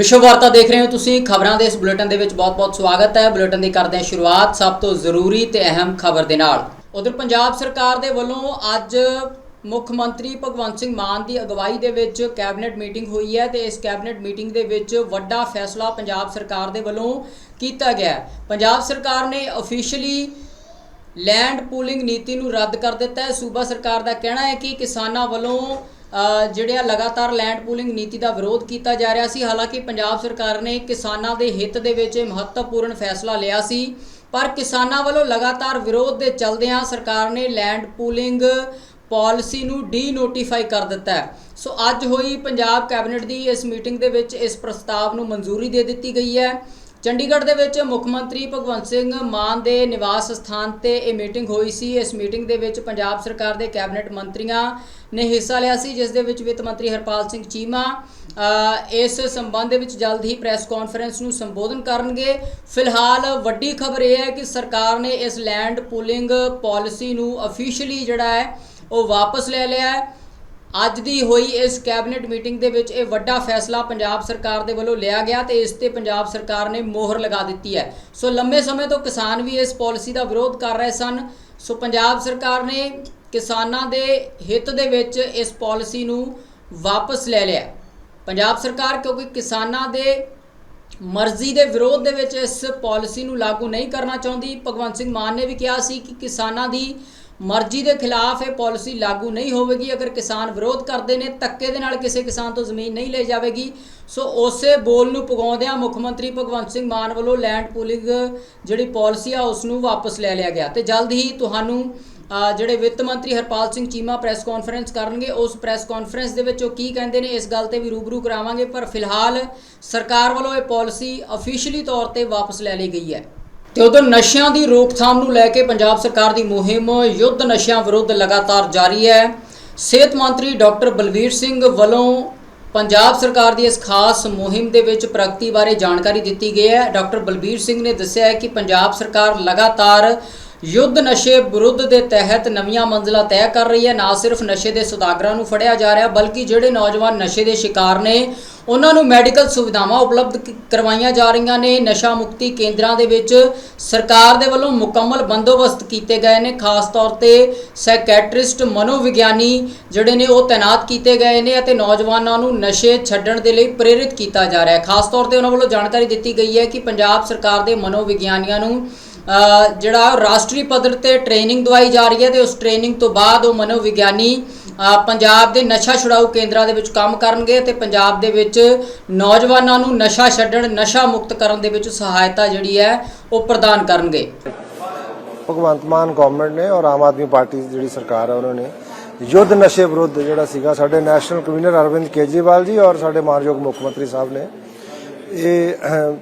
ਵਿਸ਼ਵ ਵਾਰਤਾ ਦੇਖ ਰਹੇ ਹੋ ਤੁਸੀਂ। ਖਬਰਾਂ ਦੇ ਇਸ ਬੁਲੇਟਿਨ ਦੇ ਵਿੱਚ ਬਹੁਤ-ਬਹੁਤ ਸਵਾਗਤ ਹੈ। ਬੁਲੇਟਿਨ ਦੀ ਕਰਦੇ ਹਾਂ ਸ਼ੁਰੂਆਤ ਸਭ ਤੋਂ ਜ਼ਰੂਰੀ ਤੇ ਅਹਿਮ ਖਬਰ ਦੇ ਨਾਲ। ਉਧਰ ਪੰਜਾਬ ਸਰਕਾਰ ਦੇ ਵੱਲੋਂ ਅੱਜ ਮੁੱਖ ਮੰਤਰੀ ਭਗਵੰਤ ਸਿੰਘ ਮਾਨ ਦੀ ਅਗਵਾਈ ਦੇ ਵਿੱਚ ਕੈਬਨਿਟ ਮੀਟਿੰਗ ਹੋਈ ਹੈ ਤੇ ਇਸ ਕੈਬਨਿਟ ਮੀਟਿੰਗ ਦੇ ਵਿੱਚ ਵੱਡਾ ਫੈਸਲਾ ਪੰਜਾਬ ਸਰਕਾਰ ਦੇ ਵੱਲੋਂ ਕੀਤਾ ਗਿਆ ਪੰਜਾਬ ਸਰਕਾਰ ਨੇ ਅਫੀਸ਼ੀਅਲੀ ਲੈਂਡ ਪੂਲਿੰਗ ਨੀਤੀ ਨੂੰ ਰੱਦ ਕਰ ਦਿੱਤਾ ਹੈ। ਸੂਬਾ ਸਰਕਾਰ ਦਾ ਕਹਿਣਾ ਹੈ ਕਿ ਕਿਸਾਨਾਂ ਵੱਲੋਂ ਜਿਹੜੇ ਆ ਲਗਾਤਾਰ ਲੈਂਡ ਪੂਲਿੰਗ ਨੀਤੀ ਦਾ ਵਿਰੋਧ ਕੀਤਾ ਜਾ ਰਿਹਾ ਸੀ, ਹਾਲਾਂਕਿ ਪੰਜਾਬ ਸਰਕਾਰ ਨੇ ਕਿਸਾਨਾਂ ਦੇ ਹਿੱਤ ਦੇ ਵਿੱਚ ਮਹੱਤਵਪੂਰਨ ਫੈਸਲਾ ਲਿਆ ਸੀ, ਪਰ ਕਿਸਾਨਾਂ ਵੱਲੋਂ ਲਗਾਤਾਰ ਵਿਰੋਧ ਦੇ ਚਲਦਿਆਂ ਸਰਕਾਰ ਨੇ ਲੈਂਡ ਪੂਲਿੰਗ ਪਾਲਿਸੀ ਨੂੰ ਡੀ ਨੋਟੀਫਾਈ ਕਰ ਦਿੱਤਾ ਹੈ। ਸੋ ਅੱਜ ਹੋਈ ਪੰਜਾਬ ਕੈਬਨਿਟ ਦੀ ਇਸ ਮੀਟਿੰਗ ਦੇ ਵਿੱਚ ਇਸ ਪ੍ਰਸਤਾਵ ਨੂੰ ਮਨਜ਼ੂਰੀ ਦੇ ਦਿੱਤੀ ਗਈ ਹੈ। ਚੰਡੀਗੜ੍ਹ ਦੇ ਵਿੱਚ ਮੁੱਖ ਮੰਤਰੀ ਭਗਵੰਤ ਸਿੰਘ ਮਾਨ ਦੇ ਨਿਵਾਸ ਸਥਾਨ ਤੇ ਇਹ ਮੀਟਿੰਗ ਹੋਈ ਸੀ। ਇਸ ਮੀਟਿੰਗ ਦੇ ਵਿੱਚ ਪੰਜਾਬ ਸਰਕਾਰ ਦੇ ਕੈਬਨਿਟ ਮੰਤਰੀਆਂ ਨੇ ਹਿੱਸਾ ਲਿਆ ਸੀ, ਜਿਸ ਦੇ ਵਿੱਚ ਵਿੱਤ ਮੰਤਰੀ ਹਰਪਾਲ ਸਿੰਘ ਚੀਮਾ ਇਸ ਸੰਬੰਧ ਵਿੱਚ ਜਲਦ ਹੀ ਪ੍ਰੈਸ ਕਾਨਫਰੰਸ ਨੂੰ ਸੰਬੋਧਨ ਕਰਨਗੇ। ਫਿਲਹਾਲ ਵੱਡੀ ਖਬਰ ਇਹ ਹੈ ਕਿ ਸਰਕਾਰ ਨੇ ਇਸ ਲੈਂਡ ਪੂਲਿੰਗ ਪਾਲਿਸੀ ਨੂੰ ਅਫੀਸ਼ੀਅਲੀ ਜਿਹੜਾ ਹੈ, ਉਹ ਵਾਪਸ ਲੈ ਲਿਆ ਹੈ। ਅੱਜ ਦੀ ਹੋਈ ਇਸ ਕੈਬਨਿਟ ਮੀਟਿੰਗ ਦੇ ਵਿੱਚ ਇਹ ਵੱਡਾ ਫੈਸਲਾ ਪੰਜਾਬ ਸਰਕਾਰ ਦੇ ਵੱਲੋਂ ਲਿਆ ਗਿਆ ਤੇ ਇਸ ਤੇ ਪੰਜਾਬ ਸਰਕਾਰ ਨੇ ਮੋਹਰ ਲਗਾ ਦਿੱਤੀ ਹੈ। ਸੋ ਲੰਮੇ ਸਮੇਂ ਤੋਂ ਕਿਸਾਨ ਵੀ ਇਸ ਪਾਲਿਸੀ ਦਾ ਵਿਰੋਧ ਕਰ ਰਹੇ ਸਨ। ਸੋ ਪੰਜਾਬ ਸਰਕਾਰ ਨੇ ਕਿਸਾਨਾਂ ਦੇ ਹਿੱਤ ਦੇ ਵਿੱਚ ਇਸ ਪਾਲਿਸੀ ਨੂੰ ਵਾਪਸ ਲੈ ਲਿਆ। ਪੰਜਾਬ ਸਰਕਾਰ ਕਿਉਂਕਿ ਕਿਸਾਨਾਂ ਦੇ ਮਰਜ਼ੀ ਦੇ ਵਿਰੋਧ ਦੇ ਵਿੱਚ ਇਸ ਪਾਲਿਸੀ ਨੂੰ ਲਾਗੂ ਨਹੀਂ ਕਰਨਾ ਚਾਹੁੰਦੀ, ਭਗਵੰਤ ਸਿੰਘ ਮਾਨ ਨੇ ਵੀ ਕਿਹਾ ਸੀ ਕਿ ਕਿਸਾਨਾਂ ਦੀ ਮਰਜ਼ੀ ਦੇ ਖਿਲਾਫ ਇਹ ਪਾਲਿਸੀ ਲਾਗੂ ਨਹੀਂ ਹੋਵੇਗੀ। ਅਗਰ ਕਿਸਾਨ ਵਿਰੋਧ ਕਰਦੇ ਨੇ, ਧੱਕੇ ਦੇ ਨਾਲ ਕਿਸੇ ਕਿਸਾਨ ਤੋਂ ਜ਼ਮੀਨ ਨਹੀਂ ਲਈ ਜਾਵੇਗੀ। ਸੋ ਉਸੇ ਬੋਲ ਨੂੰ ਪਗਾਉਂਦਿਆਂ ਮੁੱਖ ਮੰਤਰੀ ਭਗਵੰਤ ਸਿੰਘ ਮਾਨ ਵੱਲੋਂ ਲੈਂਡ ਪੂਲਿੰਗ ਜਿਹੜੀ ਪਾਲਿਸੀ ਆ ਉਸ ਨੂੰ ਵਾਪਸ ਲੈ ਲਿਆ ਗਿਆ। ਤੇ ਜਲਦ ਹੀ ਤੁਹਾਨੂੰ ਜਿਹੜੇ ਵਿੱਤ ਮੰਤਰੀ ਹਰਪਾਲ ਸਿੰਘ ਚੀਮਾ ਪ੍ਰੈਸ ਕਾਨਫਰੰਸ ਕਰਨਗੇ, ਉਸ ਪ੍ਰੈਸ ਕਾਨਫਰੰਸ ਦੇ ਵਿੱਚ ਉਹ ਕੀ ਕਹਿੰਦੇ ਨੇ, ਇਸ ਗੱਲ ਤੇ ਵੀ ਰੂਬਰੂ ਕਰਾਵਾਂਗੇ। ਪਰ ਫਿਲਹਾਲ ਸਰਕਾਰ ਵੱਲੋਂ ਇਹ ਪਾਲਿਸੀ ਅਫੀਸ਼ੀਅਲੀ ਤੌਰ ਤੇ ਵਾਪਸ ਲੈ ਲਈ ਗਈ ਹੈ। ਤੇ ਉਧਰ ਨਸ਼ਿਆਂ ਦੀ ਰੋਕਥਾਮ ਨੂੰ ਲੈ ਕੇ ਪੰਜਾਬ ਸਰਕਾਰ ਦੀ ਮੁਹਿੰਮ ਯੁੱਧ ਨਸ਼ਿਆਂ ਵਿਰੁੱਧ ਲਗਾਤਾਰ ਜਾਰੀ ਹੈ। ਸਿਹਤ ਮੰਤਰੀ ਡਾਕਟਰ ਬਲਵੀਰ ਸਿੰਘ ਵੱਲੋਂ ਪੰਜਾਬ ਸਰਕਾਰ ਦੀ ਇਸ ਖਾਸ ਮੁਹਿੰਮ ਦੇ ਵਿੱਚ ਪ੍ਰਗਤੀ ਬਾਰੇ ਜਾਣਕਾਰੀ ਦਿੱਤੀ ਗਈ ਹੈ। ਡਾਕਟਰ ਬਲਬੀਰ ਸਿੰਘ ਨੇ ਦੱਸਿਆ ਹੈ ਕਿ ਪੰਜਾਬ ਸਰਕਾਰ ਲਗਾਤਾਰ ਯੁੱਧ ਨਸ਼ੇ ਵਿਰੁੱਧ ਦੇ ਤਹਿਤ ਨਵੀਆਂ ਮੰਜ਼ਲਾਂ ਤੈਅ ਕਰ ਰਹੀ ਹੈ। ਨਾ ਸਿਰਫ ਨਸ਼ੇ ਦੇ ਸੁਦਾਗਰਾਂ ਨੂੰ ਫੜਿਆ ਜਾ ਰਿਹਾ, ਬਲਕਿ ਜਿਹੜੇ ਨੌਜਵਾਨ ਨਸ਼ੇ ਦੇ ਸ਼ਿਕਾਰ ਨੇ, ਉਹਨਾਂ ਨੂੰ ਮੈਡੀਕਲ ਸੁਵਿਧਾਵਾਂ ਉਪਲਬਧ ਕਰਵਾਈਆਂ ਜਾ ਰਹੀਆਂ ਨੇ। ਨਸ਼ਾ ਮੁਕਤੀ ਕੇਂਦਰਾਂ ਦੇ ਵਿੱਚ ਸਰਕਾਰ ਦੇ ਵੱਲੋਂ ਮੁਕੰਮਲ ਬੰਦੋਬਸਤ ਕੀਤੇ ਗਏ ਨੇ। ਖਾਸ ਤੌਰ ਤੇ ਸਾਈਕੈਟ੍ਰਿਸਟ ਮਨੋਵਿਗਿਆਨੀ ਜਿਹੜੇ ਨੇ, ਉਹ ਤਾਇਨਾਤ ਕੀਤੇ ਗਏ ਨੇ ਅਤੇ ਨੌਜਵਾਨਾਂ ਨੂੰ ਨਸ਼ੇ ਛੱਡਣ ਦੇ ਲਈ ਪ੍ਰੇਰਿਤ ਕੀਤਾ ਜਾ ਰਿਹਾ ਹੈ। ਖਾਸ ਤੌਰ ਤੇ ਉਹਨਾਂ ਵੱਲੋਂ ਜਾਣਕਾਰੀ ਦਿੱਤੀ ਗਈ ਹੈ ਕਿ ਪੰਜਾਬ ਸਰਕਾਰ ਦੇ ਮਨੋਵਿਗਿਆਨੀਆਂ ਨੂੰ ਜਿਹੜਾ ਰਾਸ਼ਟਰੀ ਪੱਧਰ ਤੇ ਟ੍ਰੇਨਿੰਗ ਦਵਾਈ ਜਾ ਰਹੀ ਹੈ ਤੇ ਉਸ ਟ੍ਰੇਨਿੰਗ ਤੋਂ ਬਾਅਦ ਉਹ ਮਨੋਵਿਗਿਆਨੀ ਪੰਜਾਬ ਦੇ ਨਸ਼ਾ ਛੁਡਾਊ ਕੇਂਦਰਾਂ ਦੇ ਵਿੱਚ ਕੰਮ ਕਰਨਗੇ ਤੇ ਪੰਜਾਬ ਦੇ ਵਿੱਚ ਨੌਜਵਾਨਾਂ ਨੂੰ ਨਸ਼ਾ ਛੱਡਣ, ਨਸ਼ਾ ਮੁਕਤ ਕਰਨ ਦੇ ਵਿੱਚ ਸਹਾਇਤਾ ਜਿਹੜੀ ਹੈ ਉਹ ਪ੍ਰਦਾਨ ਕਰਨਗੇ। ਭਗਵੰਤ ਮਾਨ ਗਵਰਨਮੈਂਟ ਨੇ ਔਰ ਆਮ ਆਦਮੀ ਪਾਰਟੀ ਦੀ ਜਿਹੜੀ ਸਰਕਾਰ ਹੈ ਉਹਨਾਂ ਨੇ ਯੁੱਧ ਨਸ਼ੇ ਵਿਰੁੱਧ ਜਿਹੜਾ ਸੀਗਾ, ਸਾਡੇ ਨੈਸ਼ਨਲ ਕਨਵੀਨਰ ਅਰਵਿੰਦ ਕੇਜਰੀਵਾਲ ਜੀ ਔਰ ਸਾਡੇ ਮਾਨਯੋਗ ਮੁੱਖ ਮੰਤਰੀ ਸਾਹਿਬ ਨੇ ਇਹ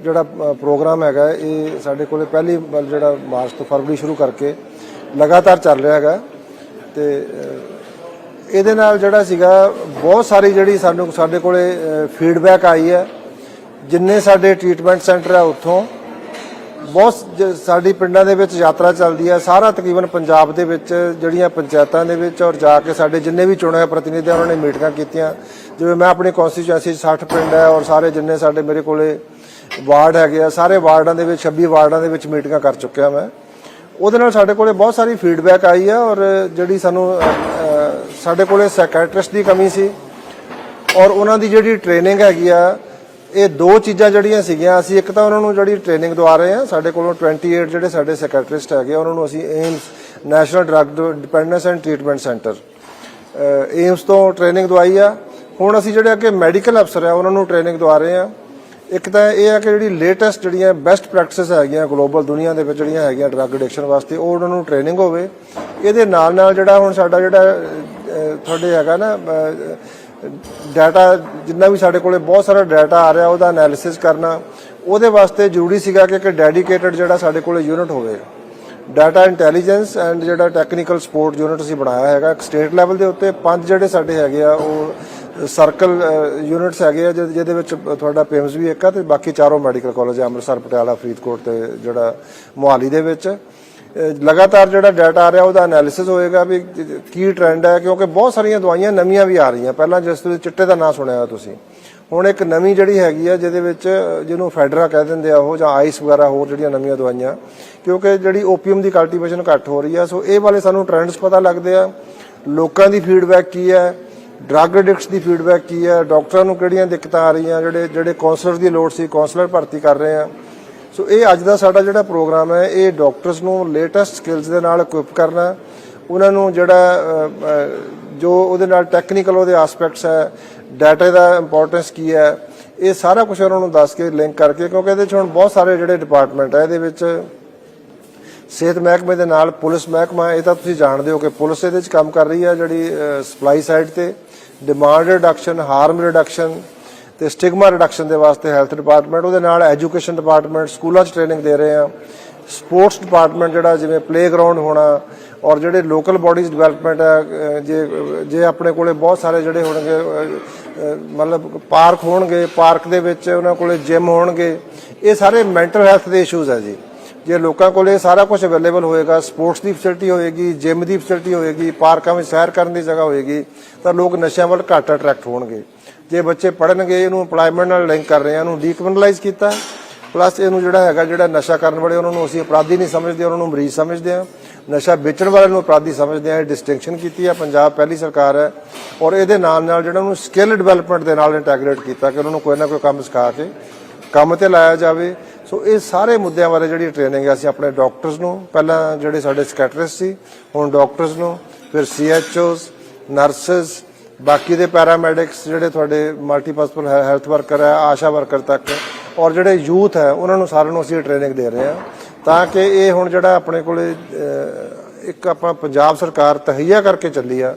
ਜਿਹੜਾ ਪ੍ਰੋਗਰਾਮ ਹੈਗਾ, ਇਹ ਸਾਡੇ ਕੋਲੇ ਪਹਿਲੀ ਵਾਰ ਜਿਹੜਾ ਮਾਰਚ ਤੋਂ ਫਰਵਰੀ ਸ਼ੁਰੂ ਕਰਕੇ ਲਗਾਤਾਰ ਚੱਲ ਰਿਹਾ ਹੈਗਾ ਤੇ ਇਹਦੇ ਨਾਲ ਜਿਹੜਾ ਸੀਗਾ, ਬਹੁਤ ਸਾਰੀ ਜਿਹੜੀ ਸਾਨੂੰ, ਸਾਡੇ ਕੋਲੇ ਫੀਡਬੈਕ ਆਈ ਹੈ। ਜਿੰਨੇ ਸਾਡੇ ਟ੍ਰੀਟਮੈਂਟ ਸੈਂਟਰ ਆ ਉੱਥੋਂ ਬਹੁਤ ਜ- ਸਾਡੀ ਪਿੰਡਾਂ ਦੇ ਵਿੱਚ ਯਾਤਰਾ ਚੱਲਦੀ ਹੈ ਸਾਰਾ ਤਕਰੀਬਨ ਪੰਜਾਬ ਦੇ ਵਿੱਚ ਜਿਹੜੀਆਂ ਪੰਚਾਇਤਾਂ ਦੇ ਵਿੱਚ ਔਰ ਜਾ ਕੇ ਸਾਡੇ ਜਿੰਨੇ ਵੀ ਚੁਣੇ ਹੋਏ ਪ੍ਰਤੀਨਿਧੀ ਆ, ਉਹਨਾਂ ਨੇ ਮੀਟਿੰਗਾਂ ਕੀਤੀਆਂ। ਜਿਵੇਂ ਮੈਂ ਆਪਣੀ ਕਨਸਟੀਚੁਐਂਸੀ 'ਚ 60 ਪਿੰਡ ਹੈ ਔਰ ਸਾਰੇ ਜਿੰਨੇ ਸਾਡੇ ਮੇਰੇ ਕੋਲੇ ਵਾਰਡ ਹੈਗੇ ਆ ਸਾਰੇ ਵਾਰਡਾਂ ਦੇ ਵਿੱਚ 26 ਵਾਰਡਾਂ ਦੇ ਵਿੱਚ ਮੀਟਿੰਗਾਂ ਕਰ ਚੁੱਕਿਆ ਮੈਂ। ਉਹਦੇ ਨਾਲ ਸਾਡੇ ਕੋਲੇ ਬਹੁਤ ਸਾਰੀ ਫੀਡਬੈਕ ਆਈ ਹੈ ਔਰ ਜਿਹੜੀ ਸਾਨੂੰ ਅ, ਅ, ਸਾਡੇ ਕੋਲੇ ਸਾਈਕੈਟ੍ਰਿਸਟ ਦੀ ਕਮੀ ਸੀ ਔਰ ਉਹਨਾਂ ਦੀ ਜਿਹੜੀ ਟ੍ਰੇਨਿੰਗ ਹੈਗੀ ਆ ਇਹ ਦੋ ਚੀਜ਼ਾਂ ਜਿਹੜੀਆਂ ਸੀਗੀਆਂ ਅਸੀਂ ਇੱਕ ਤਾਂ ਉਹਨਾਂ ਨੂੰ ਜਿਹੜੀ ਟ੍ਰੇਨਿੰਗ ਦਵਾ ਰਹੇ ਆ ਸਾਡੇ ਕੋਲੋਂ 28 ਜਿਹੜੇ ਸਾਡੇ ਸੈਕਟਰਿਸਟ ਹੈਗੇ ਆ, ਉਹਨਾਂ ਨੂੰ ਅਸੀਂ AIIMS national drug dependence and treatment centre AIIMS ਤੋਂ ਟ੍ਰੇਨਿੰਗ ਦਵਾਈ ਆ। ਹੁਣ ਅਸੀਂ ਜਿਹੜੇ ਅੱਗੇ ਮੈਡੀਕਲ ਅਫਸਰ ਆ ਉਹਨਾਂ ਨੂੰ ਟ੍ਰੇਨਿੰਗ ਦਵਾ ਰਹੇ ਆ ਇੱਕ ਤਾਂ ਇਹ ਆ ਕਿ ਜਿਹੜੀ ਲੇਟੈਸਟ ਜਿਹੜੀਆਂ ਬੈਸਟ ਪ੍ਰੈਕਟਿਸਸ ਹੈਗੀਆਂ ਗਲੋਬਲ ਦੁਨੀਆ ਦੇ ਵਿੱਚ ਜਿਹੜੀਆਂ ਹੈਗੀਆਂ ਡਰੱਗ ਐਡਿਕਸ਼ਨ ਵਾਸਤੇ ਉਹ ਉਹਨਾਂ ਨੂੰ ਟ੍ਰੇਨਿੰਗ ਹੋਵੇ। ਇਹਦੇ ਨਾਲ ਨਾਲ ਜਿਹੜਾ ਹੁਣ ਸਾਡਾ ਜਿਹੜਾ ਤੁਹਾਡੇ ਹੈਗਾ ਨਾ ਡਾਟਾ, ਜਿੰਨਾ ਵੀ ਸਾਡੇ ਕੋਲੇ ਬਹੁਤ ਸਾਰਾ ਡਾਟਾ ਆ ਰਿਹਾ, ਉਹਦਾ ਐਨਾਲਿਸਿਸ ਕਰਨਾ, ਉਹਦੇ ਵਾਸਤੇ ਜ਼ਰੂਰੀ ਸੀਗਾ ਕਿ ਇੱਕ ਡੈਡੀਕੇਟਡ ਜਿਹੜਾ ਸਾਡੇ ਕੋਲੇ ਯੂਨਿਟ ਹੋਵੇ। ਡਾਟਾ ਇੰਟੈਲੀਜੈਂਸ ਐਂਡ ਜਿਹੜਾ ਟੈਕਨੀਕਲ ਸਪੋਰਟ ਯੂਨਿਟ ਅਸੀਂ ਬਣਾਇਆ ਹੈਗਾ, ਇੱਕ ਸਟੇਟ ਲੈਵਲ ਦੇ ਉੱਤੇ ਪੰਜ ਜਿਹੜੇ ਸਾਡੇ ਹੈਗੇ ਆ, ਉਹ ਸਰਕਲ ਯੂਨਿਟਸ ਹੈਗੇ ਆ, ਜਿਹਦੇ ਜਿਹਦੇ ਵਿੱਚ ਤੁਹਾਡਾ ਪੇਮਸ ਵੀ ਇੱਕ ਆ ਤੇ ਬਾਕੀ ਚਾਰੋਂ ਮੈਡੀਕਲ ਕਾਲਜ ਆ, ਅੰਮ੍ਰਿਤਸਰ, ਪਟਿਆਲਾ, ਫਰੀਦਕੋਟ ਤੇ ਜਿਹੜਾ ਮੋਹਾਲੀ ਦੇ ਵਿੱਚ। ਲਗਾਤਾਰ ਜਿਹੜਾ ਡਾਟਾ ਆ ਰਿਹਾ, ਉਹਦਾ ਐਨਾਲਿਸਿਸ ਹੋਏਗਾ ਵੀ ਕੀ ਟ੍ਰੈਂਡ ਹੈ, ਕਿਉਂਕਿ ਬਹੁਤ ਸਾਰੀਆਂ ਦਵਾਈਆਂ ਨਵੀਆਂ ਵੀ ਆ ਰਹੀਆਂ। ਪਹਿਲਾਂ ਜਿਸ ਤੁਸੀਂ ਚਿੱਟੇ ਦਾ ਨਾਂ ਸੁਣਿਆ ਹੋਇਆ ਤੁਸੀਂ। ਹੁਣ ਇੱਕ ਨਵੀਂ ਜਿਹੜੀ ਹੈਗੀ ਆ, ਜਿਹਦੇ ਵਿੱਚ ਜਿਹਨੂੰ ਫੈਡਰਾ ਕਹਿ ਦਿੰਦੇ ਆ ਉਹ, ਜਾਂ ਆਈਸ ਵਗੈਰਾ ਹੋਰ ਜਿਹੜੀਆਂ ਨਵੀਆਂ ਦਵਾਈਆਂ, ਕਿਉਂਕਿ ਜਿਹੜੀ ਓਪੀਅਮ ਦੀ ਕਲਟੀਵੇਸ਼ਨ ਘੱਟ ਹੋ ਰਹੀ ਆ, ਸੋ ਇਹ ਵਾਲੇ ਸਾਨੂੰ ਟ੍ਰੈਂਡਸ ਪਤਾ ਲੱਗਦੇ ਆ। ਲੋਕਾਂ ਦੀ ਫੀਡਬੈਕ ਕੀ ਹੈ? ਡਰੱਗ ਐਡਿਕਟਸ ਦੀ ਫੀਡਬੈਕ ਕੀ ਹੈ? ਡਾਕਟਰਾਂ ਨੂੰ ਕਿਹੜੀਆਂ ਦਿੱਕਤਾਂ ਆ ਰਹੀਆਂ? ਜਿਹੜੇ ਜਿਹੜੇ ਕਾਉਂਸਲਰ ਦੀ ਲੋੜ ਸੀ ਕਾਉਂਸਲਰ ਭਰਤੀ ਕਰ ਰਹੇ ਆ। ਸੋ ਇਹ ਅੱਜ ਦਾ ਸਾਡਾ ਜਿਹੜਾ ਪ੍ਰੋਗਰਾਮ ਹੈ, ਇਹ ਡਾਕਟਰਸ ਨੂੰ ਲੇਟੈਸਟ ਸਕਿੱਲਸ ਦੇ ਨਾਲ ਇਕਵਿਪ ਕਰਨਾ ਉਹਨਾਂ ਨੂੰ ਜਿਹੜਾ ਜੋ ਉਹਦੇ ਨਾਲ ਟੈਕਨੀਕਲ ਉਹਦੇ ਐਸਪੈਕਟਸ ਹੈ ਡਾਟਾ ਦਾ ਇੰਪੋਰਟੈਂਸ ਕੀ ਹੈ, ਇਹ ਸਾਰਾ ਕੁਝ ਉਹਨਾਂ ਨੂੰ ਦੱਸ ਕੇ ਲਿੰਕ ਕਰਕੇ, ਕਿਉਂਕਿ ਇਹਦੇ ਚ ਹੁਣ ਬਹੁਤ ਸਾਰੇ ਜਿਹੜੇ ਡਿਪਾਰਟਮੈਂਟ ਹੈ, ਇਹਦੇ ਵਿੱਚ ਸਿਹਤ ਮਹਿਕਮੇ ਦੇ ਨਾਲ ਪੁਲਿਸ ਮਹਿਕਮਾ ਇਹ ਤਾਂ ਤੁਸੀਂ ਜਾਣਦੇ ਹੋ ਕਿ ਪੁਲਿਸ ਇਹਦੇ 'ਚ ਕੰਮ ਕਰ ਰਹੀ ਹੈ, ਜਿਹੜੀ ਸਪਲਾਈ ਸਾਈਡ ਤੇ ਡਿਮਾਂਡ ਰਿਡਕਸ਼ਨ ਹਾਰਮ ਰਿਡਕਸ਼ਨ ਤੇ ਸਟਿਗਮਾ ਰਿਡਕਸ਼ਨ ਦੇ ਵਾਸਤੇ ਹੈਲਥ ਡਿਪਾਰਟਮੈਂਟ ਉਹਦੇ ਨਾਲ ਐਜੂਕੇਸ਼ਨ ਡਿਪਾਰਟਮੈਂਟ ਸਕੂਲਾਂ 'ਚ ਟ੍ਰੇਨਿੰਗ ਦੇ ਰਹੇ ਆ। ਸਪੋਰਟਸ ਡਿਪਾਰਟਮੈਂਟ ਜਿਹੜਾ ਜਿਵੇਂ ਪਲੇਗਰਾਉਂਡ ਹੋਣਾ ਔਰ ਜਿਹੜੇ ਲੋਕਲ ਬਾਡੀਜ਼ ਡਿਵੈਲਪਮੈਂਟ ਹੈ ਜੇ ਜੇ ਆਪਣੇ ਕੋਲੇ ਬਹੁਤ ਸਾਰੇ ਜਿਹੜੇ ਹੋਣਗੇ ਮਤਲਬ ਪਾਰਕ ਹੋਣਗੇ, ਪਾਰਕ ਦੇ ਵਿੱਚ ਉਹਨਾਂ ਕੋਲੇ ਜਿਮ ਹੋਣਗੇ, ਇਹ ਸਾਰੇ ਮੈਂਟਲ ਹੈਲਥ ਦੇ ਇਸ਼ੂਜ਼ ਹੈ ਜੀ। ਜੇ ਲੋਕਾਂ ਕੋਲੇ ਸਾਰਾ ਕੁਝ ਅਵੇਲੇਬਲ ਹੋਏਗਾ ਸਪੋਰਟਸ ਦੀ ਫੈਸਿਲਿਟੀ ਹੋਏਗੀ ਜਿਮ ਦੀ ਫੈਸਿਲਿਟੀ ਹੋਏਗੀ, ਪਾਰਕਾਂ ਵਿੱਚ ਸੈਰ ਕਰਨ ਦੀ ਜਗ੍ਹਾ ਹੋਏਗੀ, ਤਾਂ ਲੋਕ ਨਸ਼ਿਆਂ ਵੱਲ ਘੱਟ ਅਟਰੈਕਟ ਹੋਣਗੇ। ਜੇ ਬੱਚੇ ਪੜਨਗੇ ਇਹਨੂੰ EMPLOYMENT ਨਾਲ ਲਿੰਕ ਕਰ ਰਹੇ ਆ ਇਹਨੂੰ ਡੀਕ੍ਰਿਮੀਨਲਾਈਜ਼ ਕੀਤਾ ਪਲੱਸ ਇਹਨੂੰ ਜਿਹੜਾ ਹੈਗਾ, ਜਿਹੜਾ ਨਸ਼ਾ ਕਰਨ ਵਾਲੇ, ਉਹਨਾਂ ਨੂੰ ਅਸੀਂ ਅਪਰਾਧੀ ਨਹੀਂ ਸਮਝਦੇ, ਉਹਨਾਂ ਨੂੰ ਮਰੀਜ਼ ਸਮਝਦੇ ਆ ਨਸ਼ਾ ਵੇਚਣ ਵਾਲੇ ਨੂੰ ਅਪਰਾਧੀ ਸਮਝਦੇ ਆ ਇਹ ਡਿਸਟਿੰਕਸ਼ਨ ਕੀਤੀ ਆ ਪੰਜਾਬ ਪਹਿਲੀ ਸਰਕਾਰ ਹੈ ਔਰ ਇਹਦੇ ਨਾਲ ਨਾਲ ਜਿਹੜਾ ਉਹਨੂੰ ਸਕਿੱਲ ਡਿਵੈਲਪਮੈਂਟ ਦੇ ਨਾਲ ਇੰਟੈਗਰੇਟ ਕੀਤਾ ਕਿ ਉਹਨਾਂ ਨੂੰ ਕੋਈ ਨਾ ਕੋਈ ਕੰਮ ਸਿਖਾ ਕੇ ਕੰਮ ਤੇ ਲਾਇਆ ਜਾਵੇ। ਸੋ ਇਹ ਸਾਰੇ ਮੁੱਦਿਆਂ ਬਾਰੇ ਜਿਹੜੀ ਟ੍ਰੇਨਿੰਗ ਹੈ, ਅਸੀਂ ਆਪਣੇ ਡਾਕਟਰਸ ਨੂੰ, ਪਹਿਲਾਂ ਜਿਹੜੇ ਸਾਡੇ ਸਕੈਟਰਿਸਟ ਸੀ, ਹੁਣ ਡਾਕਟਰਸ ਨੂੰ, ਫਿਰ ਸੀਐਚਓਸ ਨਰਸਸ ਬਾਕੀ ਦੇ ਪੈਰਾਮੈਡਿਕਸ ਜਿਹੜੇ ਤੁਹਾਡੇ ਮਲਟੀਪਰਸਨਲ ਹੈਲਥ ਵਰਕਰ ਹੈ, ਆਸ਼ਾ ਵਰਕਰ ਤੱਕ, ਔਰ ਜਿਹੜੇ ਯੂਥ ਹੈ, ਉਹਨਾਂ ਨੂੰ ਸਾਰਿਆਂ ਨੂੰ ਅਸੀਂ ਟ੍ਰੇਨਿੰਗ ਦੇ ਰਹੇ ਹਾਂ। ਤਾਂ ਕਿ ਇਹ ਹੁਣ ਜਿਹੜਾ ਆਪਣੇ ਕੋਲੇ ਇੱਕ ਆਪਾਂ ਪੰਜਾਬ ਸਰਕਾਰ ਤਹਈਆ ਕਰਕੇ ਚੱਲੀ ਆ,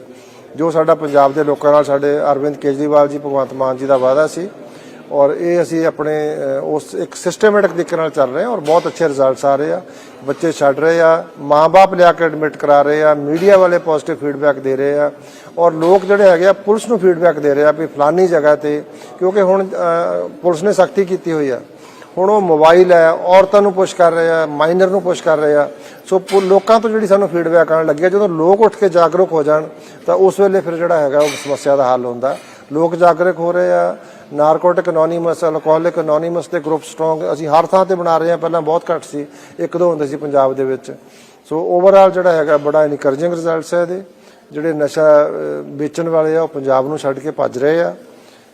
ਜੋ ਸਾਡਾ ਪੰਜਾਬ ਦੇ ਲੋਕਾਂ ਨਾਲ ਸਾਡੇ ਅਰਵਿੰਦ ਕੇਜਰੀਵਾਲ ਜੀ, ਭਗਵੰਤ ਮਾਨ ਜੀ ਦਾ ਵਾਅਦਾ ਸੀ ਔਰ ਇਹ ਅਸੀਂ ਆਪਣੇ ਉਸ ਇੱਕ ਸਿਸਟਮੈਟਿਕ ਤਰੀਕੇ ਨਾਲ ਚੱਲ ਰਹੇ ਹਾਂ ਔਰ ਬਹੁਤ ਅੱਛੇ ਰਿਜ਼ਲਟਸ ਆ ਰਹੇ ਆ। ਬੱਚੇ ਛੱਡ ਰਹੇ ਆ, ਮਾਂ-ਬਾਪ ਲਿਆ ਕੇ ਐਡਮਿਟ ਕਰਾ ਰਹੇ ਆ ਮੀਡੀਆ ਵਾਲੇ ਪੋਜ਼ਿਟਿਵ ਫੀਡਬੈਕ ਦੇ ਰਹੇ ਆ ਔਰ ਲੋਕ ਜਿਹੜੇ ਹੈਗੇ ਆ, ਪੁਲਿਸ ਨੂੰ ਫੀਡਬੈਕ ਦੇ ਰਹੇ ਆ ਵੀ ਫਲਾਨੀ ਜਗ੍ਹਾ ਤੇ, ਕਿਉਂਕਿ ਹੁਣ ਪੁਲਿਸ ਨੇ ਸਖਤੀ ਕੀਤੀ ਹੋਈ ਆ। ਹੁਣ ਉਹ ਮੋਬਾਈਲ ਹੈ, ਔਰਤਾਂ ਨੂੰ ਪੁਸ਼ ਕਰ ਰਹੇ ਆ ਮਾਈਨਰ ਨੂੰ ਪੁਸ਼ ਕਰ ਰਹੇ ਆ। ਸੋ ਪੁ- ਲੋਕਾਂ ਤੋਂ ਜਿਹੜੀ ਸਾਨੂੰ ਫੀਡਬੈਕ ਆਉਣ ਲੱਗੀ ਹੈ ਜਦੋਂ ਲੋਕ ਉੱਠ ਕੇ ਜਾਗਰੂਕ ਹੋ ਜਾਣ, ਤਾਂ ਉਸ ਵੇਲੇ ਫਿਰ ਜਿਹੜਾ ਹੈਗਾ ਉਹ ਸਮੱਸਿਆ ਦਾ ਹੱਲ ਹੁੰਦਾ। ਲੋਕ ਜਾਗਰੂਕ ਹੋ ਰਹੇ ਆ ਨਾਰਕੋਟਿਕ ਅਨੋਨਿਮਸ ਅਲਕੋਹਲਿਕ ਅਨੋਨਿਮਸ ਦੇ ਗਰੁੱਪ ਸਟਰੋਂਗ ਅਸੀਂ ਹਰ ਥਾਂ ਤੇ ਬਣਾ ਰਹੇ ਹਾਂ। ਪਹਿਲਾਂ ਬਹੁਤ ਘੱਟ ਸੀ, ਇੱਕ ਦੋ ਹੁੰਦੇ ਸੀ ਪੰਜਾਬ ਦੇ ਵਿੱਚ। ਸੋ ਓਵਰਆਲ ਜਿਹੜਾ ਹੈਗਾ ਬੜਾ ਇਨਕਰੇਜਿੰਗ ਰਿਜ਼ਲਟਸ ਹੈ ਇਹਦੇ। ਜਿਹੜੇ ਨਸ਼ਾ ਵੇਚਣ ਵਾਲੇ ਆ, ਉਹ ਪੰਜਾਬ ਨੂੰ ਛੱਡ ਕੇ ਭੱਜ ਰਹੇ ਆ।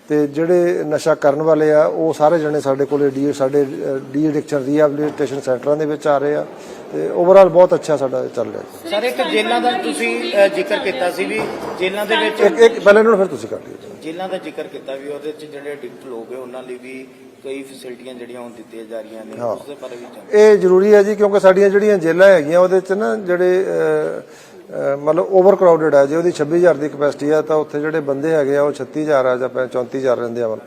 ਤੇ ਜਿਹੜੇ ਨਸ਼ਾ ਕਰਨ ਵਾਲੇ ਆ ਉਹ ਸਾਰੇ ਜਣੇ ਸਾਡੇ ਕੋਲੇ ਡੀ ਸਾਡੇ ਡੀ ਐਡਿਕਸ਼ਨ ਰੀਹੈਬਿਲਿਟੇਸ਼ਨ ਸੈਂਟਰਾਂ ਦੇ ਵਿੱਚ ਆ ਰਹੇ ਆ। ਤੇ ਓਵਰਆਲ ਬਹੁਤ ਅੱਛਾ ਸਾਡਾ ਚੱਲ ਰਿਹਾ। ਸਰ ਇੱਕ ਜੇਲ੍ਹਾਂ ਦਾ ਤੁਸੀਂ ਜ਼ਿਕਰ ਕੀਤਾ ਸੀ ਵੀ ਜੇਲ੍ਹਾਂ ਦੇ ਵਿੱਚ ਇੱਕ ਇੱਕ ਪਹਿਲਾਂ ਇਹਨਾਂ ਨੂੰ ਫਿਰ ਤੁਸੀਂ ਕਰ ਲਿਓ ਜੇਲ੍ਹਾਂ ਦਾ ਜ਼ਿਕਰ ਕੀਤਾ ਵੀ ਉਹਦੇ ਵਿੱਚ ਜਿਹੜੇ ਐਡਿਕਟ ਲੋਕ ਹੈ ਉਹਨਾਂ ਲਈ ਵੀ ਕਈ ਫੈਸਿਲਿਟੀਆਂ ਜਿਹੜੀਆਂ ਹੁਣ ਦਿੱਤੀਆਂ ਜਾ ਰਹੀਆਂ ਨੇ ਉਸ ਦੇ ਬਾਰੇ ਵੀ ਇਹ ਜ਼ਰੂਰੀ ਹੈ ਜੀ ਕਿਉਂਕਿ ਸਾਡੀਆਂ ਜਿਹੜੀਆਂ ਜੇਲ੍ਹਾਂ ਹੈਗੀਆਂ ਉਹਦੇ ਚ ਨਾ ਜਿਹੜੇ ਮਤਲਬ ਓਵਰ ਕਰਾਊਡਡ ਹੈ, ਜੇ ਉਹਦੀ 26000 ਦੀ ਕਪੈਸਿਟੀ ਹੈ, ਤਾਂ ਉੱਥੇ ਜਿਹੜੇ ਬੰਦੇ ਹੈਗੇ ਆ, ਉਹ 36000 ਆ ਜਾਂ 34000 ਰਹਿੰਦੇ ਆ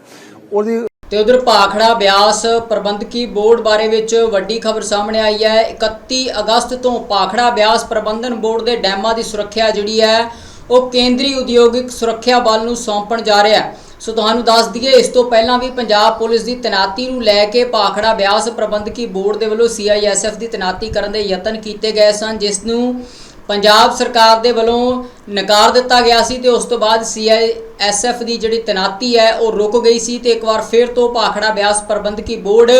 ਉਹਦੀ ਤੇ ਉਧਰ ਭਾਖੜਾ ਬਿਆਸ ਪ੍ਰਬੰਧਕੀ ਬੋਰਡ ਬਾਰੇ ਵਿੱਚ ਵੱਡੀ ਖਬਰ ਸਾਹਮਣੇ ਆਈ ਹੈ। 31 ਅਗਸਤ ਤੋਂ ਭਾਖੜਾ ਬਿਆਸ ਪ੍ਰਬੰਧਨ ਬੋਰਡ ਦੇ ਡੈਮਾਂ ਦੀ ਸੁਰੱਖਿਆ ਜਿਹੜੀ ਹੈ, ਉਹ ਕੇਂਦਰੀ ਉਦਯੋਗਿਕ ਸੁਰੱਖਿਆ ਬਲ ਨੂੰ ਸੌਂਪਣ ਜਾ ਰਿਹਾ ਹੈ। ਸੋ ਤੁਹਾਨੂੰ ਦੱਸ ਦਈਏ, ਇਸ ਤੋਂ ਪਹਿਲਾਂ ਵੀ ਪੰਜਾਬ ਪੁਲਿਸ ਦੀ ਤੈਨਾਤੀ ਨੂੰ ਲੈ ਕੇ ਭਾਖੜਾ ਬਿਆਸ ਪ੍ਰਬੰਧਕੀ ਬੋਰਡ ਦੇ ਵੱਲੋਂ ਸੀਆਈਐਸਐਫ ਦੀ ਤੈਨਾਤੀ ਕਰਨ ਦੇ ਯਤਨ ਕੀਤੇ ਗਏ ਸਨ, ਜਿਸ ਨੂੰ ਪੰਜਾਬ ਸਰਕਾਰ ਦੇ ਵੱਲੋਂ ਨਕਾਰ ਦਿੱਤਾ ਗਿਆ ਸੀ ਤੇ ਉਸ ਤੋਂ ਬਾਅਦ ਸੀਆਈਐਸਐਫ ਦੀ ਜਿਹੜੀ ਤੈਨਾਤੀ ਹੈ, ਉਹ ਰੁਕ ਗਈ ਸੀ ਤੇ ਇੱਕ ਵਾਰ ਫਿਰ ਤੋਂ ਭਾਖੜਾ ਬਿਆਸ ਪ੍ਰਬੰਧਕੀ ਬੋਰਡ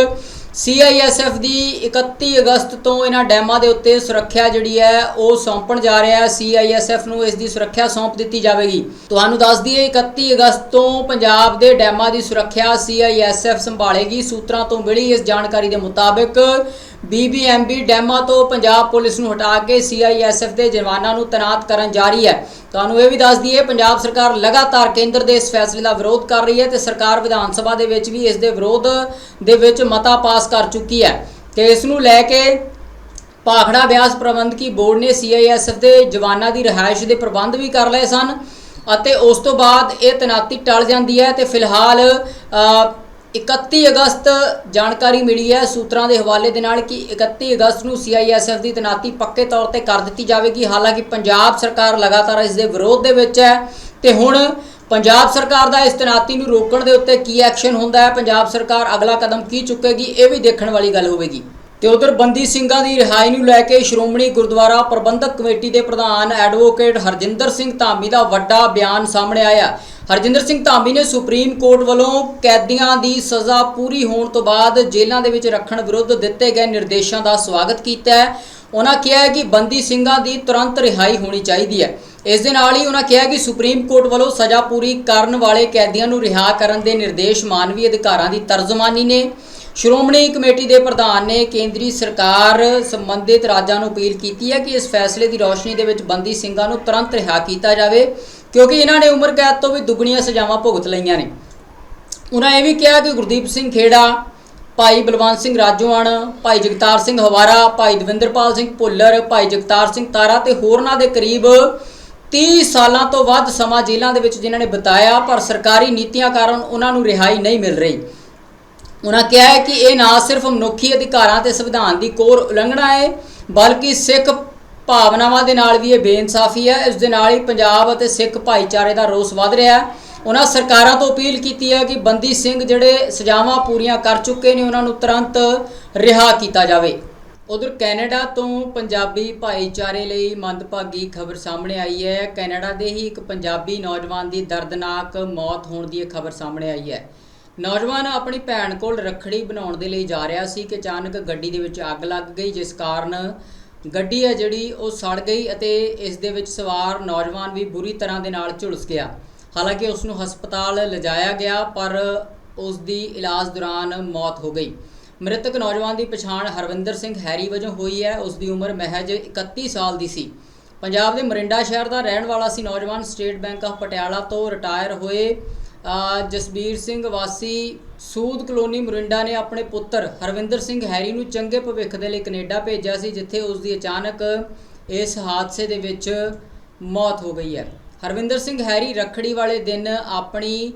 ਸੀਆਈਐਸਐਫ ਦੀ 31 ਅਗਸਤ ਤੋਂ ਇਹਨਾਂ ਡੈਮਾਂ ਦੇ ਉੱਤੇ ਸੁਰੱਖਿਆ ਜਿਹੜੀ ਹੈ, ਉਹ ਸੌਂਪਣ ਜਾ ਰਿਹਾ ਹੈ। ਸੀਆਈਐਸਐਫ ਨੂੰ ਇਸ ਦੀ ਸੁਰੱਖਿਆ ਸੌਂਪ ਦਿੱਤੀ ਜਾਵੇਗੀ। ਤੁਹਾਨੂੰ ਦੱਸ ਦਈਏ 31 ਅਗਸਤ ਤੋਂ ਪੰਜਾਬ ਦੇ ਡੈਮਾਂ ਦੀ ਸੁਰੱਖਿਆ ਸੀਆਈਐਸਐਫ ਸੰਭਾਲੇਗੀ। ਸੂਤਰਾਂ ਤੋਂ ਮਿਲੀ ਇਸ ਜਾਣਕਾਰੀ ਦੇ ਮੁਤਾਬਕ ਬੀਬੀਐਮਬੀ ਡੈਮਾਂ ਤੋਂ ਪੰਜਾਬ ਪੁਲਿਸ ਨੂੰ ਹਟਾ ਕੇ ਸੀਆਈਐਸਐਫ ਦੇ ਜਵਾਨਾਂ ਨੂੰ ਤੈਨਾਤ ਕਰਨ ਜਾ ਰਹੀ ਹੈ। ਤੁਹਾਨੂੰ ਇਹ ਵੀ ਦੱਸ ਦਈਏ, ਪੰਜਾਬ ਸਰਕਾਰ ਲਗਾਤਾਰ ਕੇਂਦਰ ਦੇ ਇਸ ਫੈਸਲੇ ਦਾ ਵਿਰੋਧ ਕਰ ਰਹੀ ਹੈ ਤੇ ਸਰਕਾਰ ਵਿਧਾਨ ਸਭਾ ਦੇ ਵਿੱਚ ਵੀ ਇਸ ਦੇ ਵਿਰੋਧ ਦੇ ਵਿੱਚ ਮਤਾ ਪਾਸ ਕਰ ਚੁੱਕੀ ਹੈ। ਤੇ ਇਸ ਨੂੰ ਲੈ ਕੇ ਭਾਖੜਾ ਬਿਆਸ ਪ੍ਰਬੰਧਕੀ ਬੋਰਡ ਨੇ ਸੀਆਈਐਸਐਫ ਦੇ ਜਵਾਨਾਂ ਦੀ ਰਿਹਾਇਸ਼ ਦੇ ਪ੍ਰਬੰਧ ਵੀ ਕਰ ਲਏ ਸਨ ਅਤੇ ਉਸ ਤੋਂ ਬਾਅਦ ਇਹ ਤੈਨਾਤੀ ਟਲ ਜਾਂਦੀ ਹੈ ਤੇ ਫਿਲਹਾਲ 31 ਅਗਸਤ ਜਾਣਕਾਰੀ ਮਿਲੀ ਹੈ ਸੂਤਰਾਂ ਦੇ ਹਵਾਲੇ ਦੇ ਨਾਲ ਕਿ 31 ਅਗਸਤ ਨੂੰ ਸੀਆਈਐਸਐਫ ਦੀ ਤੈਨਾਤੀ ਪੱਕੇ ਤੌਰ ਤੇ ਕਰ ਦਿੱਤੀ ਜਾਵੇਗੀ। ਹਾਲਾਂਕਿ ਪੰਜਾਬ ਸਰਕਾਰ ਲਗਾਤਾਰ ਇਸ ਦੇ ਵਿਰੋਧ ਦੇ ਵਿੱਚ ਹੈ ਤੇ ਹੁਣ ਪੰਜਾਬ ਸਰਕਾਰ ਦਾ ਇਸ ਤੈਨਾਤੀ ਨੂੰ ਰੋਕਣ ਦੇ ਉੱਤੇ ਕੀ ਐਕਸ਼ਨ ਹੁੰਦਾ ਹੈ? ਪੰਜਾਬ ਸਰਕਾਰ ਅਗਲਾ ਕਦਮ ਕੀ ਚੁੱਕੇਗੀ? ਇਹ ਵੀ ਦੇਖਣ ਵਾਲੀ ਗੱਲ ਹੋਵੇਗੀ। ਤੇ ਉਧਰ ਬੰਦੀ ਸਿੰਘਾਂ ਦੀ ਰਿਹਾਈ ਨੂੰ ਲੈ ਕੇ ਸ਼੍ਰੋਮਣੀ ਗੁਰਦੁਆਰਾ ਪ੍ਰਬੰਧਕ ਕਮੇਟੀ ਦੇ ਪ੍ਰਧਾਨ ਐਡਵੋਕੇਟ ਹਰਜਿੰਦਰ ਸਿੰਘ ਧਾਮੀ ਦਾ ਵੱਡਾ ਬਿਆਨ ਸਾਹਮਣੇ ਆਇਆ। ਹਰਜਿੰਦਰ ਸਿੰਘ ਧਾਮੀ ਨੇ ਸੁਪਰੀਮ ਕੋਰਟ ਵੱਲੋਂ ਕੈਦੀਆਂ ਦੀ ਸਜ਼ਾ ਪੂਰੀ ਹੋਣ ਤੋਂ ਬਾਅਦ ਜੇਲ੍ਹਾਂ ਦੇ ਵਿੱਚ ਰੱਖਣ ਵਿਰੁੱਧ ਦਿੱਤੇ ਗਏ ਨਿਰਦੇਸ਼ਾਂ ਦਾ ਸਵਾਗਤ ਕੀਤਾ ਹੈ। ਉਹਨਾਂ ਕਿਹਾ ਹੈ ਕਿ ਬੰਦੀ ਸਿੰਘਾਂ ਦੀ ਤੁਰੰਤ ਰਿਹਾਈ ਹੋਣੀ ਚਾਹੀਦੀ ਹੈ। ਇਸ ਦੇ ਨਾਲ ਹੀ ਉਹਨਾਂ ਕਿਹਾ ਕਿ ਸੁਪਰੀਮ ਕੋਰਟ ਵੱਲੋਂ ਸਜ਼ਾ ਪੂਰੀ ਕਰਨ ਵਾਲੇ ਕੈਦੀਆਂ ਨੂੰ ਰਿਹਾ ਕਰਨ ਦੇ ਨਿਰਦੇਸ਼ ਮਾਨਵੀ ਅਧਿਕਾਰਾਂ ਦੀ ਤਰਜਮਾਨੀ ਨੇ। ਸ਼੍ਰੋਮਣੀ ਕਮੇਟੀ ਦੇ ਪ੍ਰਧਾਨ ਨੇ ਕੇਂਦਰੀ ਸਰਕਾਰ ਸੰਬੰਧਿਤ ਰਾਜਾਂ ਨੂੰ ਅਪੀਲ ਕੀਤੀ ਹੈ ਕਿ ਇਸ ਫੈਸਲੇ ਦੀ ਰੌਸ਼ਨੀ ਦੇ ਵਿੱਚ ਬੰਦੀ ਸਿੰਘਾਂ ਨੂੰ ਤੁਰੰਤ ਰਿਹਾ ਕੀਤਾ ਜਾਵੇ, ਕਿਉਂਕਿ ਇਹਨਾਂ ਨੇ ਉਮਰ ਕੈਦ ਤੋਂ ਵੀ ਦੁੱਗਣੀਆਂ ਸਜ਼ਾਵਾਂ ਭੁਗਤ ਲਈਆਂ ਨੇ। ਉਹਨਾਂ ਇਹ ਵੀ ਕਿਹਾ ਕਿ ਗੁਰਦੀਪ ਸਿੰਘ ਖੇੜਾ, ਭਾਈ ਬਲਵੰਤ ਸਿੰਘ ਰਾਜੋਆਣ, ਭਾਈ ਜਗਤਾਰ ਸਿੰਘ ਹਵਾਰਾ, ਭਾਈ ਦਵਿੰਦਰਪਾਲ ਸਿੰਘ ਭੁੱਲਰ, ਭਾਈ ਜਗਤਾਰ ਸਿੰਘ ਤਾਰਾ ਤੇ ਹੋਰਨਾਂ ਦੇ ਕਰੀਬ 30 ਸਾਲਾਂ ਤੋਂ ਵੱਧ ਸਮਾਂ ਜੇਲ੍ਹਾਂ ਦੇ ਵਿੱਚ ਜਿਨ੍ਹਾਂ ਨੇ ਬਿਤਾਇਆ, ਪਰ ਸਰਕਾਰੀ ਨੀਤੀਆਂ ਕਾਰਨ ਉਹਨਾਂ ਨੂੰ ਰਿਹਾਈ ਨਹੀਂ ਮਿਲ ਰਹੀ। ਉਹਨਾਂ ਕਿਹਾ ਹੈ ਕਿ ਇਹ ਨਾ ਸਿਰਫ ਮਨੁੱਖੀ ਅਧਿਕਾਰਾਂ ਤੇ ਸੰਵਿਧਾਨ ਦੀ ਕੋਰ ਉਲੰਘਣਾ ਹੈ, ਬਲਕਿ ਸਿੱਖ ਭਾਵਨਾਵਾਂ ਦੇ ਨਾਲ ਵੀ ਇਹ ਬੇਇਨਸਾਫੀ ਹੈ। ਇਸ ਦੇ ਨਾਲ ਹੀ ਪੰਜਾਬ ਅਤੇ ਸਿੱਖ ਭਾਈਚਾਰੇ ਦਾ ਰੋਸ ਵਧ ਰਿਹਾ ਹੈ। ਉਹਨਾਂ ਸਰਕਾਰਾਂ ਤੋਂ ਅਪੀਲ ਕੀਤੀ ਹੈ ਕਿ ਬੰਦੀ ਸਿੰਘ ਜਿਹੜੇ ਸਜ਼ਾਵਾਂ ਪੂਰੀਆਂ ਕਰ ਚੁੱਕੇ ਨੇ, ਉਹਨਾਂ ਨੂੰ ਤੁਰੰਤ ਰਿਹਾ ਕੀਤਾ ਜਾਵੇ। ਉਧਰ ਕੈਨੇਡਾ ਤੋਂ ਪੰਜਾਬੀ ਭਾਈਚਾਰੇ ਲਈ ਮੰਦਭਾਗੀ ਖਬਰ ਸਾਹਮਣੇ ਆਈ ਹੈ। ਕੈਨੇਡਾ ਦੇ ਹੀ ਇੱਕ ਪੰਜਾਬੀ ਨੌਜਵਾਨ ਦੀ ਦਰਦਨਾਕ ਮੌਤ ਹੋਣ ਦੀ ਇਹ ਖਬਰ ਸਾਹਮਣੇ ਆਈ ਹੈ। ਨੌਜਵਾਨ ਆਪਣੀ ਭੈਣ ਕੋਲ ਰੱਖੜੀ ਬਣਾਉਣ ਦੇ ਲਈ ਜਾ ਰਿਹਾ ਸੀ ਕਿ ਅਚਾਨਕ ਗੱਡੀ ਦੇ ਵਿੱਚ ਅੱਗ ਲੱਗ ਗਈ, ਜਿਸ ਕਾਰਨ ਗੱਡੀ ਹੈ ਜਿਹੜੀ ਉਹ ਸੜ ਗਈ ਅਤੇ ਇਸ ਦੇ ਵਿੱਚ ਸਵਾਰ ਨੌਜਵਾਨ ਵੀ ਬੁਰੀ ਤਰ੍ਹਾਂ ਦੇ ਨਾਲ ਝੁਲਸ ਗਿਆ। ਹਾਲਾਂਕਿ ਉਸ ਨੂੰ ਹਸਪਤਾਲ ਲਿਜਾਇਆ ਗਿਆ, ਪਰ ਉਸ ਦੀ ਇਲਾਜ ਦੌਰਾਨ ਮੌਤ ਹੋ ਗਈ। ਮ੍ਰਿਤਕ ਨੌਜਵਾਨ ਦੀ ਪਛਾਣ ਹਰਵਿੰਦਰ ਸਿੰਘ ਹੈਰੀ ਵਜੋਂ ਹੋਈ ਹੈ। ਉਸ ਦੀ ਉਮਰ ਮਹਿਜ 31 ਸਾਲ ਦੀ ਸੀ। ਪੰਜਾਬ ਦੇ ਮਰਿੰਡਾ ਸ਼ਹਿਰ ਦਾ ਰਹਿਣ ਵਾਲਾ ਸੀ ਨੌਜਵਾਨ ਸਟੇਟ ਬੈਂਕ ਆਫ ਪਟਿਆਲਾ ਤੋਂ ਰਿਟਾਇਰ ਹੋਏ ਜਸਬੀਰ ਸਿੰਘ ਵਾਸੀ ਸੂਦ ਕਲੋਨੀ ਮਰਿੰਡਾ ਨੇ ਆਪਣੇ ਪੁੱਤਰ ਹਰਵਿੰਦਰ ਸਿੰਘ ਹੈਰੀ ਨੂੰ ਚੰਗੇ ਭਵਿੱਖ ਦੇ ਲਈ ਕੈਨੇਡਾ ਭੇਜਿਆ ਸੀ, ਜਿੱਥੇ ਉਸ ਦੀ ਅਚਾਨਕ ਇਸ ਹਾਦਸੇ ਦੇ ਵਿੱਚ ਮੌਤ ਹੋ ਗਈ ਹੈ। ਹਰਵਿੰਦਰ ਸਿੰਘ ਹੈਰੀ ਰੱਖੜੀ ਵਾਲੇ ਦਿਨ ਆਪਣੀ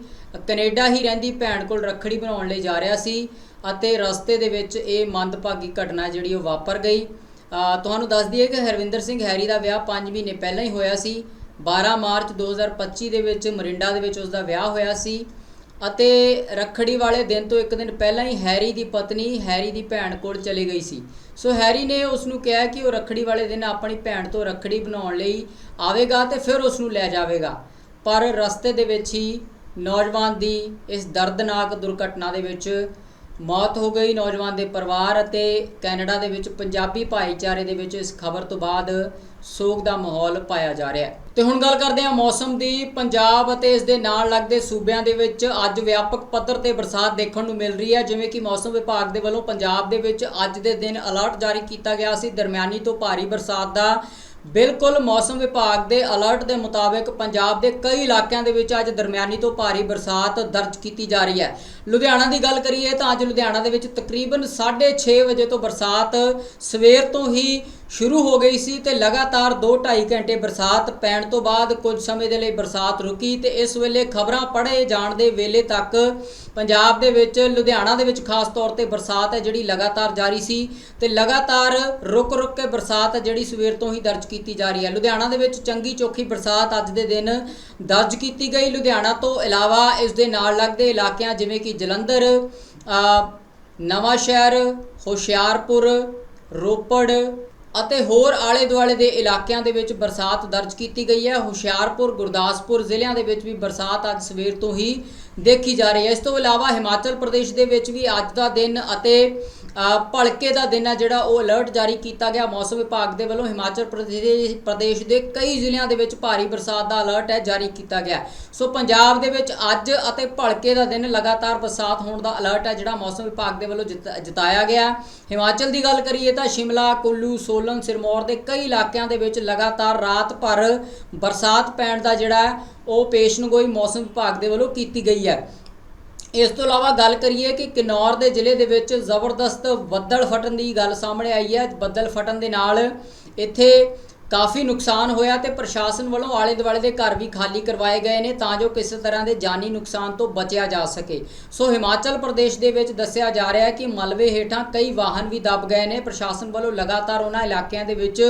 ਕੈਨੇਡਾ ਹੀ ਰਹਿੰਦੀ ਭੈਣ ਕੋਲ ਰੱਖੜੀ ਬਣਾਉਣ ਲਈ ਜਾ ਰਿਹਾ ਸੀ ਅਤੇ ਰਸਤੇ ਦੇ ਵਿੱਚ ਇਹ ਮੰਦਭਾਗੀ ਘਟਨਾ ਜਿਹੜੀ ਉਹ ਵਾਪਰ ਗਈ। ਤੁਹਾਨੂੰ ਦੱਸ ਦਈਏ ਕਿ ਹਰਵਿੰਦਰ ਸਿੰਘ ਹੈਰੀ ਦਾ ਵਿਆਹ 5 ਮਹੀਨੇ ਪਹਿਲਾਂ ਹੀ ਹੋਇਆ ਸੀ। 12 ਮਾਰਚ 2025 ਦੇ ਵਿੱਚ ਮਰਿੰਡਾ ਦੇ ਵਿੱਚ ਉਸ ਦਾ ਵਿਆਹ ਹੋਇਆ ਸੀ ਅਤੇ ਰੱਖੜੀ ਵਾਲੇ ਦਿਨ ਤੋਂ ਇੱਕ ਦਿਨ ਪਹਿਲਾਂ ਹੀ ਹੈਰੀ ਦੀ ਪਤਨੀ, ਹੈਰੀ ਦੀ ਭੈਣ ਕੋਲ ਚਲੀ ਗਈ ਸੀ। ਸੋ ਹੈਰੀ ਨੇ ਉਸ ਨੂੰ ਕਿਹਾ ਕਿ ਉਹ ਰੱਖੜੀ ਵਾਲੇ ਦਿਨ ਆਪਣੀ ਭੈਣ ਤੋਂ ਰੱਖੜੀ ਬਣਾਉਣ ਲਈ ਆਵੇਗਾ ਤੇ ਫਿਰ ਉਸ ਨੂੰ ਲੈ ਜਾਵੇਗਾ। ਪਰ ਰਸਤੇ ਦੇ ਵਿੱਚ ਹੀ ਨੌਜਵਾਨ ਦੀ ਇਸ ਦਰਦਨਾਕ ਦੁਰਘਟਨਾ ਦੇ ਵਿੱਚ ਮੌਤ ਹੋ ਗਈ। ਨੌਜਵਾਨ ਦੇ ਪਰਿਵਾਰ ਅਤੇ ਕੈਨੇਡਾ ਦੇ ਵਿੱਚ ਪੰਜਾਬੀ ਭਾਈਚਾਰੇ ਦੇ ਵਿੱਚ ਇਸ ਖਬਰ ਤੋਂ ਬਾਅਦ ਸੋਗ ਦਾ ਮਾਹੌਲ ਪਾਇਆ ਜਾ ਰਿਹਾ ਹੈ। ਤੇ ਹੁਣ ਗੱਲ ਕਰਦੇ ਹਾਂ ਮੌਸਮ ਦੀ। ਪੰਜਾਬ ਅਤੇ ਇਸ ਦੇ ਨਾਲ ਲੱਗਦੇ ਸੂਬਿਆਂ ਦੇ ਵਿੱਚ ਅੱਜ ਵਿਆਪਕ ਪੱਧਰ ਤੇ ਬਰਸਾਤ ਦੇਖਣ ਨੂੰ ਮਿਲ ਰਹੀ ਹੈ। ਜਿਵੇਂ ਕਿ ਮੌਸਮ ਵਿਭਾਗ ਦੇ ਵੱਲੋਂ ਪੰਜਾਬ ਦੇ ਵਿੱਚ ਅੱਜ ਦੇ ਦਿਨ ਅਲਰਟ ਜਾਰੀ ਕੀਤਾ ਗਿਆ ਸੀ। ਦਰਮਿਆਨੀ ਤੋਂ ਭਾਰੀ ਬਰਸਾਤ ਦਾ ਬਿਲਕੁਲ ਮੌਸਮ ਵਿਭਾਗ ਦੇ ਅਲਰਟ ਦੇ ਮੁਤਾਬਕ ਪੰਜਾਬ ਦੇ ਕਈ ਇਲਾਕਿਆਂ ਦੇ ਵਿੱਚ ਅੱਜ ਦਰਮਿਆਨੀ ਤੋਂ ਭਾਰੀ ਬਰਸਾਤ ਦਰਜ ਕੀਤੀ ਜਾ ਰਹੀ ਹੈ। ਲੁਧਿਆਣਾ ਦੀ ਗੱਲ ਕਰੀਏ ਤਾਂ ਅੱਜ ਲੁਧਿਆਣਾ ਦੇ ਵਿੱਚ ਤਕਰੀਬਨ 6:30 ਵਜੇ ਤੋਂ ਬਰਸਾਤ ਸਵੇਰ ਤੋਂ ਹੀ ਸ਼ੁਰੂ ਹੋ ਗਈ ਸੀ ਤੇ ਲਗਾਤਾਰ 2-2.5 ਘੰਟੇ ਬਰਸਾਤ ਪੈਣ ਤੋਂ ਬਾਅਦ ਕੁਝ ਸਮੇਂ ਦੇ ਲਈ ਬਰਸਾਤ ਰੁਕੀ ਤੇ ਇਸ ਵੇਲੇ ਖਬਰਾਂ ਪੜ੍ਹੇ ਜਾਣ ਦੇ ਵੇਲੇ ਤੱਕ ਪੰਜਾਬ ਦੇ ਵਿੱਚ ਲੁਧਿਆਣਾ ਦੇ ਵਿੱਚ ਖਾਸ ਤੌਰ ਤੇ ਬਰਸਾਤ ਹੈ ਜਿਹੜੀ ਲਗਾਤਾਰ ਜਾਰੀ ਸੀ ਤੇ ਲਗਾਤਾਰ ਰੁਕ-ਰੁਕ ਕੇ ਬਰਸਾਤ ਹੈ ਜਿਹੜੀ ਸਵੇਰ ਤੋਂ ਹੀ ਦਰਜ ਕੀਤੀ ਜਾ ਰਹੀ ਹੈ। ਲੁਧਿਆਣਾ ਦੇ ਵਿੱਚ ਚੰਗੀ ਚੋਖੀ ਬਰਸਾਤ ਅੱਜ ਦੇ ਦਿਨ ਦਰਜ ਕੀਤੀ ਗਈ। ਲੁਧਿਆਣਾ ਤੋਂ ਇਲਾਵਾ ਇਸ ਦੇ ਨਾਲ ਲੱਗਦੇ ਇਲਾਕਿਆਂ ਜਿਵੇਂ ਕਿ ਜਲੰਧਰ ਅ, ਨਵਾਂ ਸ਼ਹਿਰ ਹੁਸ਼ਿਆਰਪੁਰ ਰੋਪੜ ਅਤੇ ਹੋਰ ਆਲੇ ਦੁਆਲੇ ਦੇ ਇਲਾਕਿਆਂ ਦੇ ਵਿੱਚ ਬਰਸਾਤ ਦਰਜ ਕੀਤੀ ਗਈ ਹੈ। ਹੁਸ਼ਿਆਰਪੁਰ, ਗੁਰਦਾਸਪੁਰ ਜ਼ਿਲ੍ਹਿਆਂ ਦੇ ਵਿੱਚ ਵੀ ਬਰਸਾਤ ਅੱਜ ਸਵੇਰ ਤੋਂ ਹੀ ਦੇਖੀ ਜਾ ਰਹੀ ਹੈ। ਇਸ ਤੋਂ ਇਲਾਵਾ ਹਿਮਾਚਲ ਪ੍ਰਦੇਸ਼ ਦੇ ਵਿੱਚ ਵੀ ਅੱਜ ਦਾ ਦਿਨ ਅਤੇ ਭਲਕੇ ਦਾ ਦਿਨ ਹੈ ਜਿਹੜਾ ਉਹ ਅਲਰਟ ਜਾਰੀ ਕੀਤਾ ਗਿਆ। ਮੌਸਮ ਵਿਭਾਗ ਦੇ ਵੱਲੋਂ ਹਿਮਾਚਲ ਪ੍ਰਦੇਸ਼ ਪ੍ਰਦੇਸ਼ ਦੇ ਕਈ ਜ਼ਿਲ੍ਹਿਆਂ ਦੇ ਵਿੱਚ ਭਾਰੀ ਬਰਸਾਤ ਦਾ ਅਲਰਟ ਹੈ, ਜਾਰੀ ਕੀਤਾ ਗਿਆ। ਸੋ ਪੰਜਾਬ ਦੇ ਵਿੱਚ ਅੱਜ ਅਤੇ ਭਲਕੇ ਦਾ ਦਿਨ ਲਗਾਤਾਰ ਬਰਸਾਤ ਹੋਣ ਦਾ ਅਲਰਟ ਹੈ, ਜਿਹੜਾ ਮੌਸਮ ਵਿਭਾਗ ਦੇ ਵੱਲੋਂ ਜਿਤ- ਜਤਾਇਆ ਗਿਆ। ਹਿਮਾਚਲ ਦੀ ਗੱਲ ਕਰੀਏ ਤਾਂ ਸ਼ਿਮਲਾ, ਕੁੱਲੂ, ਸੋਲਨ, ਸਿਰਮੌਰ ਦੇ ਕਈ ਇਲਾਕਿਆਂ ਦੇ ਵਿੱਚ ਲਗਾਤਾਰ ਰਾਤ ਭਰ ਬਰਸਾਤ ਪੈਣ ਦਾ ਜਿਹੜਾ ਉਹ ਪੇਸ਼ਨਗੋਈ ਮੌਸਮ ਵਿਭਾਗ ਦੇ ਵੱਲੋਂ ਕੀਤੀ ਗਈ ਹੈ। ਇਸ ਤੋਂ ਇਲਾਵਾ ਗੱਲ ਕਰੀਏ ਕਿ ਕਿਨੌਰ ਦੇ ਜ਼ਿਲ੍ਹੇ ਦੇ ਵਿੱਚ ਜ਼ਬਰਦਸਤ ਬੱਦਲ ਫਟਣ ਦੀ ਗੱਲ ਸਾਹਮਣੇ ਆਈ ਹੈ। ਬੱਦਲ ਫਟਣ ਦੇ ਨਾਲ ਇੱਥੇ ਕਾਫੀ ਨੁਕਸਾਨ ਹੋਇਆ ਤੇ ਪ੍ਰਸ਼ਾਸਨ ਵੱਲੋਂ ਆਲੇ ਦੁਆਲੇ ਦੇ ਘਰ ਵੀ ਖਾਲੀ ਕਰਵਾਏ ਗਏ ਨੇ ਤਾਂ ਜੋ ਕਿਸੇ ਤਰ੍ਹਾਂ ਦੇ ਜਾਨੀ ਨੁਕਸਾਨ ਤੋਂ ਬਚਿਆ ਜਾ ਸਕੇ। ਸੋ ਹਿਮਾਚਲ ਪ੍ਰਦੇਸ਼ ਦੇ ਵਿੱਚ ਦੱਸਿਆ ਜਾ ਰਿਹਾ ਹੈ ਕਿ ਮਲਬੇ ਹੇਠਾਂ ਕਈ ਵਾਹਨ ਵੀ ਦਬ ਗਏ ਨੇ। ਪ੍ਰਸ਼ਾਸਨ ਵੱਲੋਂ ਲਗਾਤਾਰ ਉਹਨਾਂ ਇਲਾਕਿਆਂ ਦੇ ਵਿੱਚ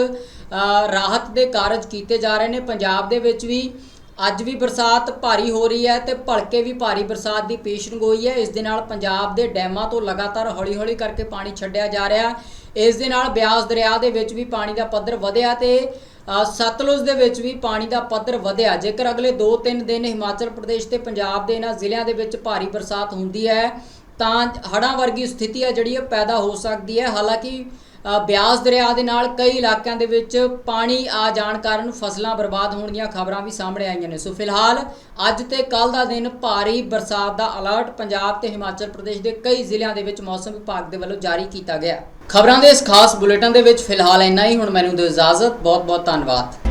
ਰਾਹਤ ਦੇ ਕਾਰਜ ਕੀਤੇ ਜਾ ਰਹੇ ਨੇ। ਪੰਜਾਬ ਦੇ ਵਿੱਚ ਵੀ ਅੱਜ ਵੀ ਬਰਸਾਤ ਭਾਰੀ ਹੋ ਰਹੀ ਹੈ ਤੇ ਭਲਕੇ ਵੀ ਭਾਰੀ ਬਰਸਾਤ ਦੀ ਪੇਸ਼ਨਗੋਈ ਹੈ। ਇਸ ਦੇ ਨਾਲ ਪੰਜਾਬ ਦੇ ਡੈਮਾਂ ਤੋਂ ਲਗਾਤਾਰ ਹੌਲੀ-ਹੌਲੀ ਕਰਕੇ ਪਾਣੀ ਛੱਡਿਆ ਜਾ ਰਿਹਾ ਇਸ ਦੇ ਨਾਲ ਬਿਆਸ ਦਰਿਆ ਦੇ ਵਿੱਚ ਵੀ ਪਾਣੀ ਦਾ ਪੱਧਰ ਵਧਿਆ ਤੇ ਸਤਲੁਜ ਦੇ ਵਿੱਚ ਵੀ ਪਾਣੀ ਦਾ ਪੱਧਰ ਵਧਿਆ। ਜੇਕਰ ਅਗਲੇ 2-3 ਦਿਨ ਹਿਮਾਚਲ ਪ੍ਰਦੇਸ਼ ਤੇ ਪੰਜਾਬ ਦੇ ਇਹਨਾਂ ਜ਼ਿਲ੍ਹਿਆਂ ਦੇ ਵਿੱਚ ਭਾਰੀ ਬਰਸਾਤ ਹੁੰਦੀ ਹੈ, ਤਾਂ ਹੜ੍ਹਾਂ ਵਰਗੀ ਸਥਿਤੀ ਹੈ ਜਿਹੜੀ ਉਹ ਪੈਦਾ ਹੋ ਸਕਦੀ ਹੈ। ਹਾਲਾਂਕਿ ਬਿਆਸ ਦਰਿਆ ਦੇ ਨਾਲ ਕਈ ਇਲਾਕਿਆਂ ਦੇ ਵਿੱਚ ਪਾਣੀ ਆ ਜਾਣ ਕਾਰਨ ਫਸਲਾਂ ਬਰਬਾਦ ਹੋਣ ਦੀਆਂ ਖਬਰਾਂ ਵੀ ਸਾਹਮਣੇ ਆਈਆਂ ਨੇ। ਸੋ ਫਿਲਹਾਲ, ਅੱਜ ਤੇ ਕੱਲ ਦਾ ਦਿਨ ਭਾਰੀ ਬਰਸਾਤ ਦਾ ਅਲਰਟ ਪੰਜਾਬ ਤੇ ਹਿਮਾਚਲ ਪ੍ਰਦੇਸ਼ ਦੇ ਕਈ ਜ਼ਿਲ੍ਹਿਆਂ ਦੇ ਵਿੱਚ ਮੌਸਮ ਵਿਭਾਗ ਦੇ ਵੱਲੋਂ ਜਾਰੀ ਕੀਤਾ ਗਿਆ। ਖਬਰਾਂ ਦੇ ਇਸ ਖਾਸ ਬੁਲੇਟਿਨ ਦੇ ਵਿੱਚ ਫਿਲਹਾਲ ਇੰਨਾ ਹੀ। ਹੁਣ ਮੈਨੂੰ ਦਿਓ ਇਜਾਜ਼ਤ। ਬਹੁਤ ਬਹੁਤ ਧੰਨਵਾਦ।